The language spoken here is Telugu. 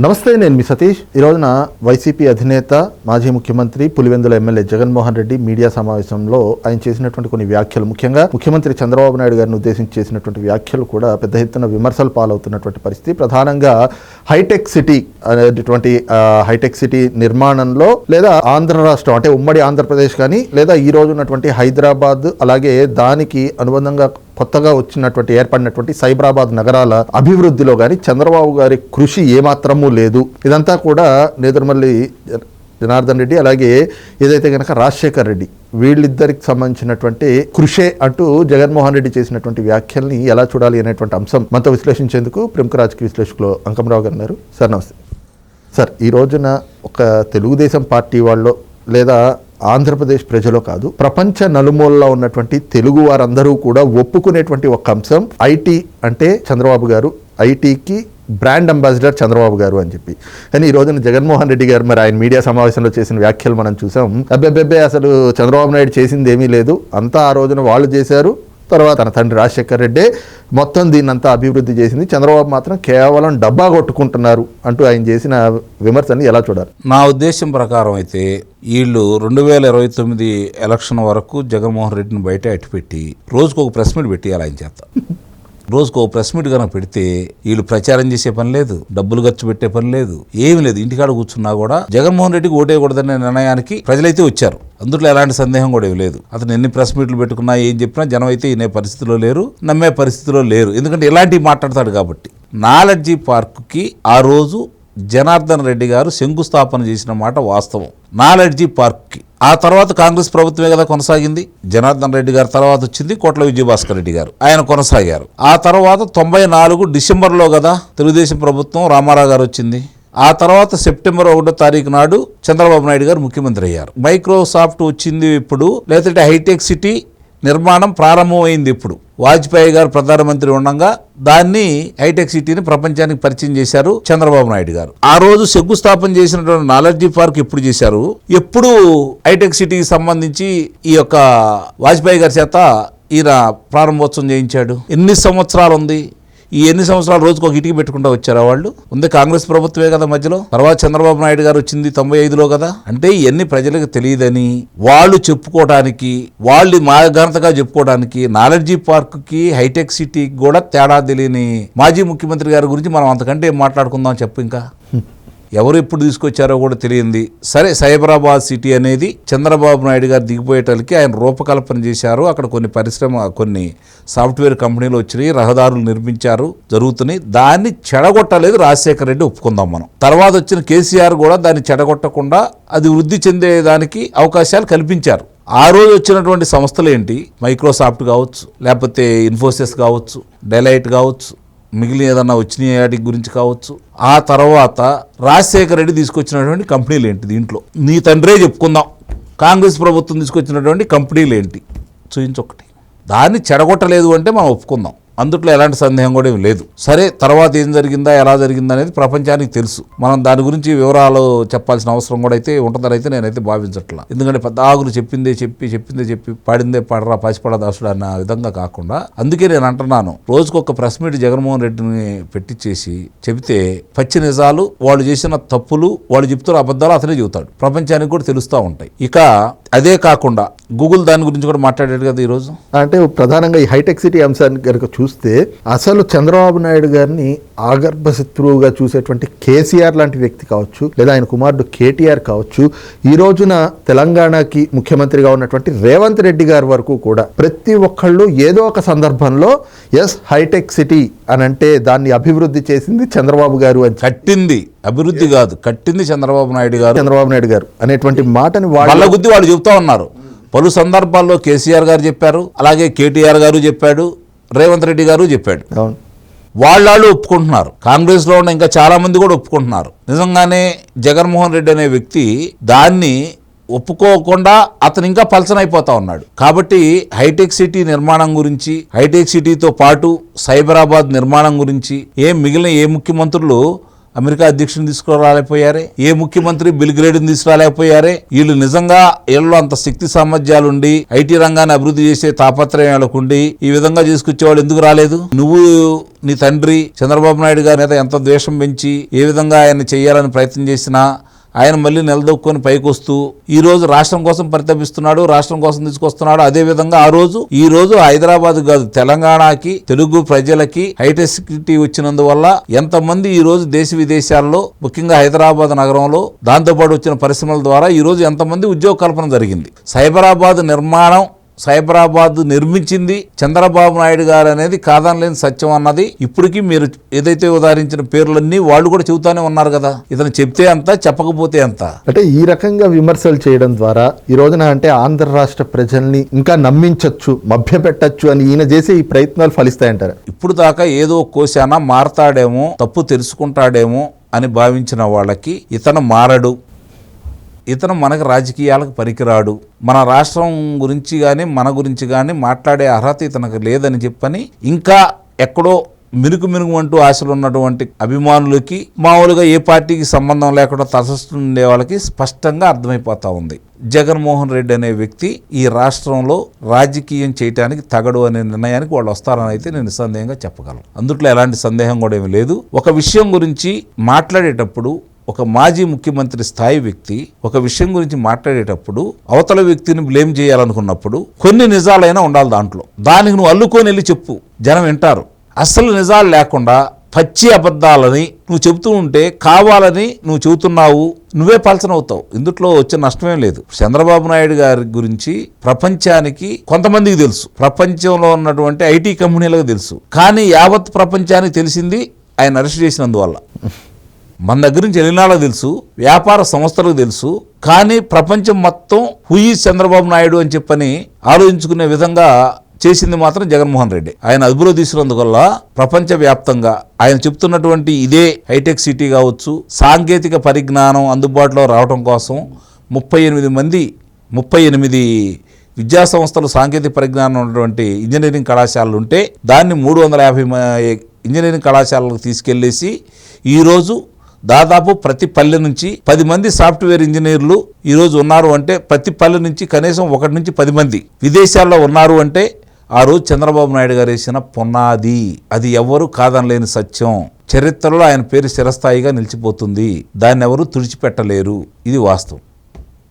నమస్తే నేను మీ సతీష్. ఈరోజున వైసీపీ అధినేత మాజీ ముఖ్యమంత్రి పులివెందుల ఎమ్మెల్యే జగన్మోహన్ రెడ్డి మీడియా సమావేశంలో ఆయన చేసినటువంటి కొన్ని వ్యాఖ్యలు. ముఖ్యంగా ముఖ్యమంత్రి చంద్రబాబు నాయుడు గారిని ఉద్దేశించి చేసినటువంటి వ్యాఖ్యలు కూడా పెద్ద ఎత్తున విమర్శలు పాలవుతున్నటువంటి పరిస్థితి. ప్రధానంగా హైటెక్ సిటీ అనేటువంటి హైటెక్ సిటీ నిర్మాణంలో లేదా ఆంధ్ర రాష్ట్రం అంటే ఉమ్మడి ఆంధ్రప్రదేశ్ కానీ లేదా ఈ రోజు ఉన్నటువంటి హైదరాబాద్ అలాగే దానికి అనుబంధంగా కొత్తగా వచ్చినటువంటి ఏర్పడినటువంటి సైబరాబాద్ నగరాల అభివృద్ధిలో కానీ చంద్రబాబు గారి కృషి ఏమాత్రమూ లేదు. ఇదంతా కూడా నేదురుమల్లి జనార్దన్ రెడ్డి అలాగే ఏదైతే కనుక రాజశేఖర్ రెడ్డి వీళ్ళిద్దరికి సంబంధించినటువంటి కృషే అంటూ జగన్మోహన్ రెడ్డి చేసినటువంటి వ్యాఖ్యల్ని ఎలా చూడాలి అనేటువంటి అంశం మనతో విశ్లేషించేందుకు ప్రముఖ రాజకీయ విశ్లేషకులు అంకమరావు గారు ఉన్నారు. సార్ నమస్తే. సార్ ఈ రోజున ఒక తెలుగుదేశం పార్టీ వాళ్ళు లేదా ఆంధ్రప్రదేశ్ ప్రజలో కాదు ప్రపంచ నలుమూలలో ఉన్నటువంటి తెలుగు వారందరూ కూడా ఒప్పుకునేటువంటి ఒక అంశం ఐటీ అంటే చంద్రబాబు గారు ఐటీకి బ్రాండ్ అంబాసిడర్ చంద్రబాబు గారు అని చెప్పి. కానీ ఈ రోజున జగన్మోహన్ రెడ్డి గారు మరి ఆయన మీడియా సమావేశంలో చేసిన వ్యాఖ్యలు మనం చూసాం. అబ్బెబ్బెబ్బే అసలు చంద్రబాబు నాయుడు చేసింది ఏమీ లేదు. అంతా ఆ రోజున వాళ్ళు చేశారు. తర్వాత తన తండ్రి రాజశేఖర్ రెడ్డే మొత్తం దీన్నంతా అభివృద్ధి చేసింది. చంద్రబాబు మాత్రం కేవలం డబ్బా కొట్టుకుంటున్నారు అంటూ ఆయన చేసిన విమర్శని ఎలా చూడాలి? నా ఉద్దేశం ప్రకారం అయితే వీళ్ళు రెండు వేల ఇరవై తొమ్మిది ఎలక్షన్ వరకు జగన్మోహన్ రెడ్డిని బయట అట్టిపెట్టి రోజుకు ఒక ప్రెస్ మీట్ పెట్టేయాలి ఆయన చేత రోజుకు ఓ ప్రెస్ మీట్ కనుక పెడితే వీళ్ళు ప్రచారం చేసే పని లేదు డబ్బులు ఖర్చు పెట్టే పని లేదు ఏమీ లేదు. ఇంటికాడ కూర్చున్నా కూడా జగన్మోహన్ రెడ్డికి ఓటేయకూడదనే నిర్ణయానికి ప్రజలైతే వచ్చారు. అందులో ఎలాంటి సందేహం కూడా ఏమీ లేదు. అతను ఎన్ని ప్రెస్ మీట్లు పెట్టుకున్నా ఏం చెప్పినా జనం అయితే వినే పరిస్థితిలో లేరు నమ్మే పరిస్థితిలో లేరు. ఎందుకంటే ఇలాంటివి మాట్లాడతాడు కాబట్టి నాలెడ్జీ పార్కుకి ఆ రోజు జనార్దన్ రెడ్డి గారు శంకుస్థాపన చేసిన మాట వాస్తవం. నాలెడ్జీ పార్క్కి. ఆ తర్వాత కాంగ్రెస్ ప్రభుత్వమే కదా కొనసాగింది. జనార్దన్ రెడ్డి గారు తర్వాత వచ్చింది కోట్ల విజయభాస్కర్ రెడ్డి గారు. ఆయన కొనసాగారు. ఆ తర్వాత తొంభై నాలుగు డిసెంబర్లో కదా తెలుగుదేశం ప్రభుత్వం రామారావు గారు వచ్చింది. ఆ తర్వాత సెప్టెంబర్ ఒకటో తారీఖు నాడు చంద్రబాబు నాయుడు గారు ముఖ్యమంత్రి అయ్యారు. మైక్రోసాఫ్ట్ వచ్చింది ఇప్పుడు లేదంటే హైటెక్ సిటీ నిర్మాణం ప్రారంభమైంది ఇప్పుడు. వాజ్పేయి గారు ప్రధానమంత్రి ఉండగా దాన్ని హైటెక్ సిటీని ప్రపంచానికి పరిచయం చేశారు చంద్రబాబు నాయుడు గారు. ఆ రోజు శంకుస్థాపన చేసినటువంటి నాలెడ్జీ పార్క్ ఎప్పుడు చేశారు? ఎప్పుడు హైటెక్ సిటీకి సంబంధించి ఈ యొక్క వాజ్పేయి గారి చేత ఈయన ప్రారంభోత్సవం చేయించాడు. ఎన్ని సంవత్సరాలు ఉంది ఈ ఎన్ని సంవత్సరాలు రోజుకు ఒక ఇటుకి పెట్టుకుంటూ వచ్చారా వాళ్ళు? ఉంది కాంగ్రెస్ ప్రభుత్వమే కదా మధ్యలో? తర్వాత చంద్రబాబు నాయుడు గారు వచ్చింది తొంభై ఐదులో కదా? అంటే ఇవన్నీ ప్రజలకు తెలియదని వాళ్ళు చెప్పుకోవడానికి వాళ్ళు మా ఘనతగా చెప్పుకోవడానికి నాలెడ్జీ పార్క్కి హైటెక్ సిటీకి కూడా తేడా తెలియని మాజీ ముఖ్యమంత్రి గారి గురించి మనం అంతకంటే ఏం మాట్లాడుకుందాం చెప్పు ఇంకా? ఎవరు ఎప్పుడు తీసుకొచ్చారో కూడా తెలియంది. సరే సైబరాబాద్ సిటీ అనేది చంద్రబాబు నాయుడు గారు దిగిపోయేటలకి ఆయన రూపకల్పన చేశారు. అక్కడ కొన్ని పరిశ్రమ కొన్ని సాఫ్ట్వేర్ కంపెనీలు వచ్చినాయి రహదారులు నిర్మించారు జరుగుతున్నాయి. దాన్ని చెడగొట్టలేదు రాజశేఖర రెడ్డి ఒప్పుకుందాం మనం. తర్వాత వచ్చిన కేసీఆర్ కూడా దాన్ని చెడగొట్టకుండా అది వృద్ధి చెందేదానికి అవకాశాలు కల్పించారు. ఆ రోజు వచ్చినటువంటి సంస్థలు ఏంటి? మైక్రోసాఫ్ట్ కావచ్చు లేకపోతే ఇన్ఫోసిస్ కావచ్చు డెలైట్ కావచ్చు మిగిలిన ఏదన్నా వచ్చిన వాటి గురించి కావచ్చు. ఆ తర్వాత రాజశేఖర రెడ్డి తీసుకొచ్చినటువంటి కంపెనీలు ఏంటి దీంట్లో? నీ తండ్రే చెప్పుకుందాం. కాంగ్రెస్ ప్రభుత్వం తీసుకొచ్చినటువంటి కంపెనీలు ఏంటి? చూపించొకటి దాన్ని చెడగొట్టలేదు అంటే మనం ఒప్పుకుందాం. అందుట్లో ఎలాంటి సందేహం కూడా లేదు. సరే తర్వాత ఏం జరిగిందా ఎలా జరిగిందా అనేది ప్రపంచానికి తెలుసు. మనం దాని గురించి వివరాలు చెప్పాల్సిన అవసరం కూడా అయితే ఉంటుందని అయితే నేనైతే భావించట్లా. ఎందుకంటే పెద్ద ఆగులు చెప్పిందే చెప్పి చెప్పిందే చెప్పి పాడిందే పాడరా పసిపడ దాసుడు అన్న విధంగా కాకుండా అందుకే నేను అంటున్నాను రోజుకొక ప్రెస్ మీట్ జగన్మోహన్ రెడ్డిని పెట్టించేసి చెబితే పచ్చి నిజాలు వాళ్ళు చేసిన తప్పులు వాళ్ళు చెప్తున్న అబద్ధాలు అతనే చెబుతాడు. ప్రపంచానికి కూడా తెలుస్తూ ఉంటాయి. ఇక అదే కాకుండా గూగుల్ దాని గురించి కూడా మాట్లాడాడు కదా ఈరోజు? అంటే ప్రధానంగా ఈ హైటెక్ సిటీ అంశాన్ని కనుక చూస్తే అసలు చంద్రబాబు నాయుడు గారిని ఆగర్భ శత్రువుగా చూసేటువంటి కేసీఆర్ లాంటి వ్యక్తి కావచ్చు లేదా ఆయన కుమారుడు కేటీఆర్ కావచ్చు ఈ రోజున తెలంగాణకి ముఖ్యమంత్రిగా ఉన్నటువంటి రేవంత్ రెడ్డి గారి వరకు కూడా ప్రతి ఒక్కళ్ళు ఏదో ఒక సందర్భంలో ఎస్ హైటెక్ సిటీ అని అంటే దాన్ని అభివృద్ధి చేసింది చంద్రబాబు గారు అని కట్టింది. అభివృద్ధి కాదు. కట్టింది చంద్రబాబు నాయుడు గారు. చంద్రబాబు నాయుడు గారు అనేటువంటి మాటని వాళ్ళ గుద్ది వాళ్ళు చెబుతా ఉన్నారు. పలు సందర్భాల్లో కేసీఆర్ గారు చెప్పారు. అలాగే కేటీఆర్ గారు చెప్పాడు. రేవంత్ రెడ్డి గారు చెప్పాడు. అవును. వాళ్ళు ఒప్పుకుంటున్నారు. కాంగ్రెస్లో ఉన్న ఇంకా చాలా మంది కూడా ఒప్పుకుంటున్నారు. నిజంగానే జగన్మోహన్ రెడ్డి అనే వ్యక్తి దాన్ని ఒప్పుకోకుండా అతను ఇంకా పలచనైపోతా ఉన్నాడు. కాబట్టి హైటెక్ సిటీ నిర్మాణం గురించి హైటెక్ సిటీతో పాటు సైబరాబాద్ నిర్మాణం గురించి ఏ మిగిలిన ఏ ముఖ్యమంత్రులు అమెరికా అధ్యక్షుని తీసుకురాలేకపోయారే? ఏ ముఖ్యమంత్రి బిల్గ్రేడ్ని తీసుకురాలేకపోయారే? వీళ్ళు నిజంగా వీళ్ళు అంత శక్తి సామర్థ్యాలుండి ఐటీ రంగాన్ని అభివృద్ధి చేసే తాపత్రయాలకుండి ఈ విధంగా చేసుకొచ్చేవాళ్ళు ఎందుకు రాలేదు? నువ్వు నీ తండ్రి చంద్రబాబు నాయుడు గారి మీద ఎంత ద్వేషం పెంచి ఏ విధంగా ఆయన చేయాలని ప్రయత్నం చేసినా ఆయన మళ్ళీ నిలదొక్కుని పైకి వస్తూ ఈ రోజు రాష్ట్రం కోసం పరితపిస్తున్నాడు రాష్ట్రం కోసం తీసుకొస్తున్నాడు. అదే విధంగా ఆ రోజు ఈ రోజు హైదరాబాద్ కాదు తెలంగాణకి తెలుగు ప్రజలకి హైటెక్ సిటీ వచ్చినందువల్ల ఎంతమంది ఈ రోజు దేశ విదేశాల్లో ముఖ్యంగా హైదరాబాద్ నగరంలో దాంతోపాటు వచ్చిన పరిశ్రమల ద్వారా ఈ రోజు ఎంతమంది ఉద్యోగ కల్పన జరిగింది. సైబరాబాద్ నిర్మాణం సైబరాబాద్ నిర్మించింది చంద్రబాబు నాయుడు గారు అనేది కాదనలేని సత్యం అన్నది ఇప్పటికీ మీరు ఏదైతే ఉదాహరించిన పేర్లన్నీ వాళ్ళు కూడా చెబుతానే ఉన్నారు కదా. ఇతను చెప్తే అంత చెప్పకపోతే అంత. అంటే ఈ రకంగా విమర్శలు చేయడం ద్వారా ఈ రోజున అంటే ఆంధ్ర రాష్ట్ర ప్రజల్ని ఇంకా నమ్మించవచ్చు మభ్యపెట్టచ్చు అని ఈయన చేసే ఈ ప్రయత్నాలు ఫలిస్తాయంటారు. ఇప్పుడు దాకా ఏదో కోశాన మారతాడేమో తప్పు తెలుసుకుంటాడేమో అని భావించిన వాళ్ళకి ఇతను మారడు. ఇతను మనకు రాజకీయాలకు పనికిరాడు మన రాష్ట్రం గురించి కానీ మన గురించి కానీ మాట్లాడే అర్హత ఇతనికి లేదని చెప్పని ఇంకా ఎక్కడో మినుకు మినుగు అంటూ ఆశలు ఉన్నటువంటి అభిమానులకి మామూలుగా ఏ పార్టీకి సంబంధం లేకుండా తలసస్తుండే వాళ్ళకి స్పష్టంగా అర్థమైపోతా ఉంది. జగన్మోహన్ రెడ్డి అనే వ్యక్తి ఈ రాష్ట్రంలో రాజకీయం చేయటానికి తగడు అనే నిర్ణయానికి వాళ్ళు వస్తారని అయితే నేను నిస్సందేహంగా చెప్పగలను. అందుట్లో ఎలాంటి సందేహం కూడా ఏమి లేదు. ఒక విషయం గురించి మాట్లాడేటప్పుడు ఒక మాజీ ముఖ్యమంత్రి స్థాయి వ్యక్తి ఒక విషయం గురించి మాట్లాడేటప్పుడు అవతల వ్యక్తిని బ్లేమ్ చేయాలనుకున్నప్పుడు కొన్ని నిజాలైనా ఉండాలి దాంట్లో. దానికి నువ్వు అల్లుకొని వెళ్ళి చెప్పు. జనం వింటారు. అసలు నిజాలు లేకుండా పచ్చి అబద్ధాలని నువ్వు చెబుతూ ఉంటే కావాలని నువ్వు చెబుతున్నావు నువ్వే పలచనవుతావు ఇందుట్లో వచ్చే నష్టమేం లేదు. చంద్రబాబు నాయుడు గారి గురించి ప్రపంచానికి కొంతమందికి తెలుసు. ప్రపంచంలో ఉన్నటువంటి ఐటీ కంపెనీలకు తెలుసు. కానీ యావత్ ప్రపంచానికి తెలిసింది ఆయన అరెస్ట్ చేసినందువల్ల. మన దగ్గర నుంచి ఎలినాళ్ళకు తెలుసు వ్యాపార సంస్థలకు తెలుసు కానీ ప్రపంచం మొత్తం హుయి చంద్రబాబు నాయుడు అని చెప్పని ఆలోచించుకునే విధంగా చేసింది మాత్రం జగన్మోహన్ రెడ్డి. ఆయన అదుపులో తీసుకున్నందువల్ల ప్రపంచవ్యాప్తంగా ఆయన చెప్తున్నటువంటి ఇదే హైటెక్ సిటీ కావచ్చు సాంకేతిక పరిజ్ఞానం అందుబాటులో రావడం కోసం ముప్పై ఎనిమిది మంది ముప్పై ఎనిమిది విద్యా సంస్థలు సాంకేతిక పరిజ్ఞానం ఉన్నటువంటి ఇంజనీరింగ్ కళాశాలలు ఉంటే దాన్ని మూడు వందల యాభై ఇంజనీరింగ్ కళాశాలకు తీసుకెళ్ళేసి ఈరోజు దాదాపు ప్రతి పల్లె నుంచి పది మంది సాఫ్ట్వేర్ ఇంజనీర్లు ఈరోజు ఉన్నారు అంటే ప్రతి పల్లె నుంచి కనీసం ఒకటి నుంచి పది మంది విదేశాల్లో ఉన్నారు అంటే ఆ రోజు చంద్రబాబు నాయుడు గారు వేసిన పునాది. అది ఎవరు కాదనలేని సత్యం. చరిత్రలో ఆయన పేరు చిరస్థాయిగా నిలిచిపోతుంది. దాన్ని ఎవరు తుడిచిపెట్టలేరు. ఇది వాస్తవం.